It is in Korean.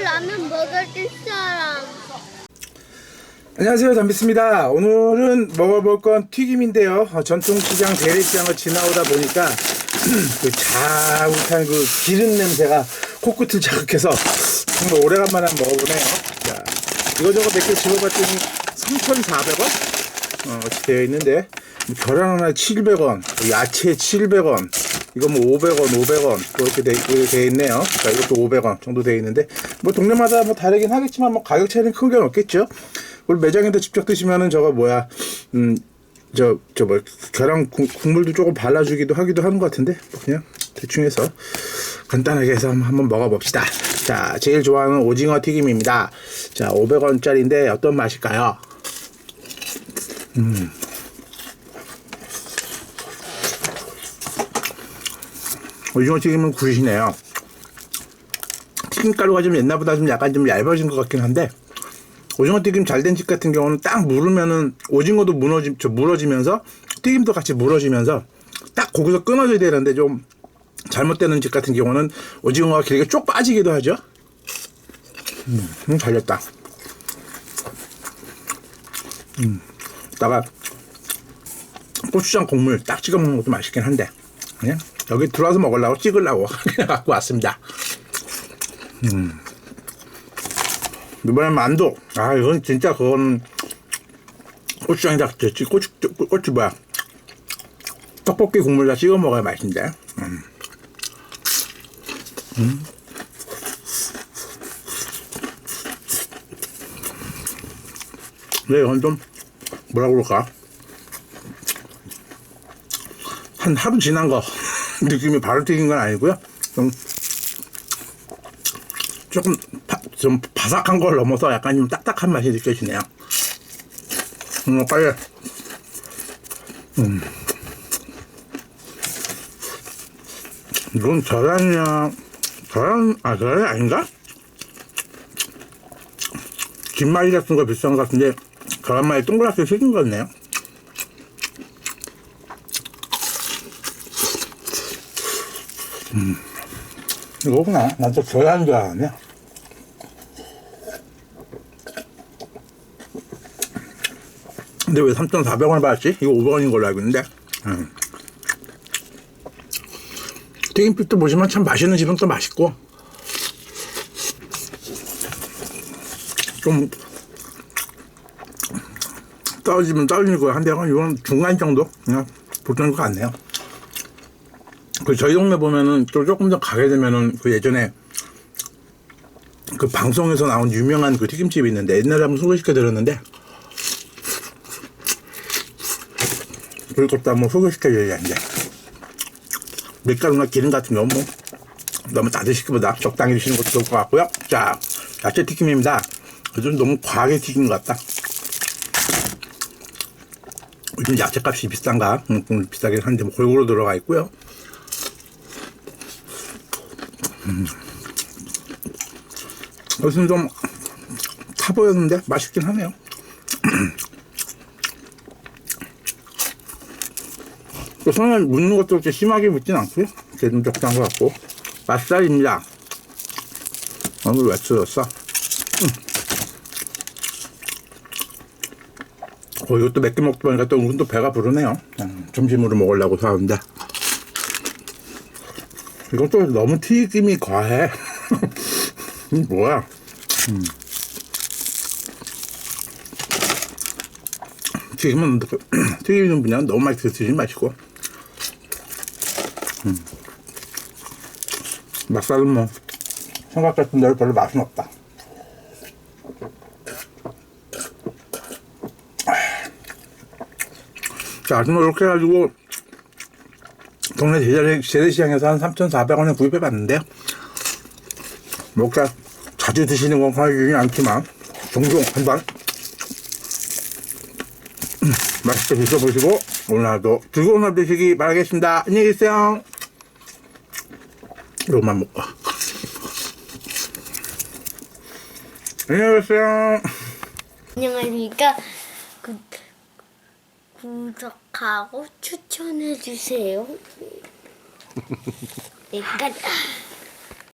라면 먹을 사람. 안녕하세요 담비스입니다. 오늘은 먹어볼 건 튀김인데요. 어, 전통시장 대리시장을 지나오다 보니까 그 자욱한 그 기름 냄새가 코끝을 자극해서 정말 오래간만에 먹어보네요. 자 이거저거 몇 개 집어봤더니 3,400원? 어, 되어 있는데 뭐 계란 하나에 700원 야채 700원 이거 뭐 500원 500원. 그렇게 돼, 이렇게 돼 있네요. 자 이것도 500원 정도 돼 있는데 뭐 동네마다 뭐 다르긴 하겠지만 뭐 가격 차이는 큰 건 없겠죠. 우리 매장에서 직접 드시면은 저거 뭐야 음 저 저 뭐 계란 국- 국물도 조금 발라주기도 하기도 하는 것 같은데 뭐 그냥 대충 해서 간단하게 해서 한번, 먹어봅시다. 자 제일 좋아하는 오징어 튀김입니다. 자 500원짜리인데 어떤 맛일까요 오징어 튀김은 굿이네요. 튀김가루가 좀 옛날보다 좀 약간 좀 얇아진 것 같긴 한데 오징어 튀김 잘 된 집 같은 경우는 딱 물으면은 오징어도 무너지 저 물어지면서 튀김도 같이 물어지면서 딱 거기서 끊어져야 되는데 좀 잘못되는 집 같은 경우는 오징어가 길게 쭉 빠지기도 하죠. 음, 음, 잘 됐다. 음, 다가 고추장 국물 딱 찍어 먹는 것도 맛있긴 한데 그냥 여기 들어와서 먹으려고 찍으려고 갖고 왔습니다. 음. 이번엔 만두. 아 이건 진짜 그건 고추장에다 됐지 고추 고추 뭐야 떡볶이 국물에다 찍어 먹어야 맛있는데. 음. 음. 근데 이건 좀 뭐라 그럴까? 한 하루 지난 거 느낌이 바로 튀긴 건 아니고요. 좀 조금 바, 좀 바삭한 걸 넘어서 약간 좀 딱딱한 맛이 느껴지네요. 음, 빨리. 음. 이건 계란이야. 계란, 아, 계란이 아닌가? 김말이 같은 거 비싼 것 같은데, 계란말이 동그랗게 생긴 거 같네요. 이거구나. 난또 계란인 줄 알았네. 근데 왜 3,400원을 받았지? 이거 500원인 걸로 알고 있는데. 음. 튀김집도 보시면 참 맛있는 집은 또 맛있고. 좀 떨어지면 떨어지는 거야. 한데 이건 중간 정도? 그냥 보통 것 같네요. 그 저희 동네 보면은 또 조금 더 가게 되면은 그 예전에 그 방송에서 나온 유명한 그 튀김집이 있는데 옛날에 한번 소개시켜 드렸는데 그것도 한번 소개시켜 드려야 이제. 밀가루나 기름 같은 거뭐 너무 다들 시키보다 적당히 드시는 것도 좋을 것 같고요. 자 야채 튀김입니다. 요즘 너무 과하게 튀긴 것 같다. 요즘 야채값이 비싼가? 음, 좀 비싸긴 한데 뭐 골고루 들어가 있고요 여기서는 좀타 보였는데 맛있긴 하네요. 또 손에 묻는 것도 그렇게 심하게 묻진 않고요. 이렇게 좀 적당한 것 같고. 맛살입니다. 오늘 왜 쓰였어? 음. 어, 이것도 몇 개 먹다 보니까 또 은근 또 배가 부르네요. 음, 점심으로 먹으려고 사왔는데. 또 너무 튀김이 과해. 이 뭐야? 음. 튀김은 튀기는 그냥 너무 맛있게 드시지 마시고. 음. 맛살은 뭐 생각 같은 대로 별로 맛은 없다. 자, 지금 이렇게 해가지고 동네 재래, 재래시장에서 한 3,400원에 구입해 봤는데요. 뭐까 자주 드시는 건 가지는 않지만 종종 한번 음, 맛있게 드셔보시고 오늘 하루도 즐거운 하루 되시기 바라겠습니다. 안녕히 계세요. 이것만 먹고 안녕히 계세요. 안녕하십니까. 구, 구독하고 추천해주세요. 약간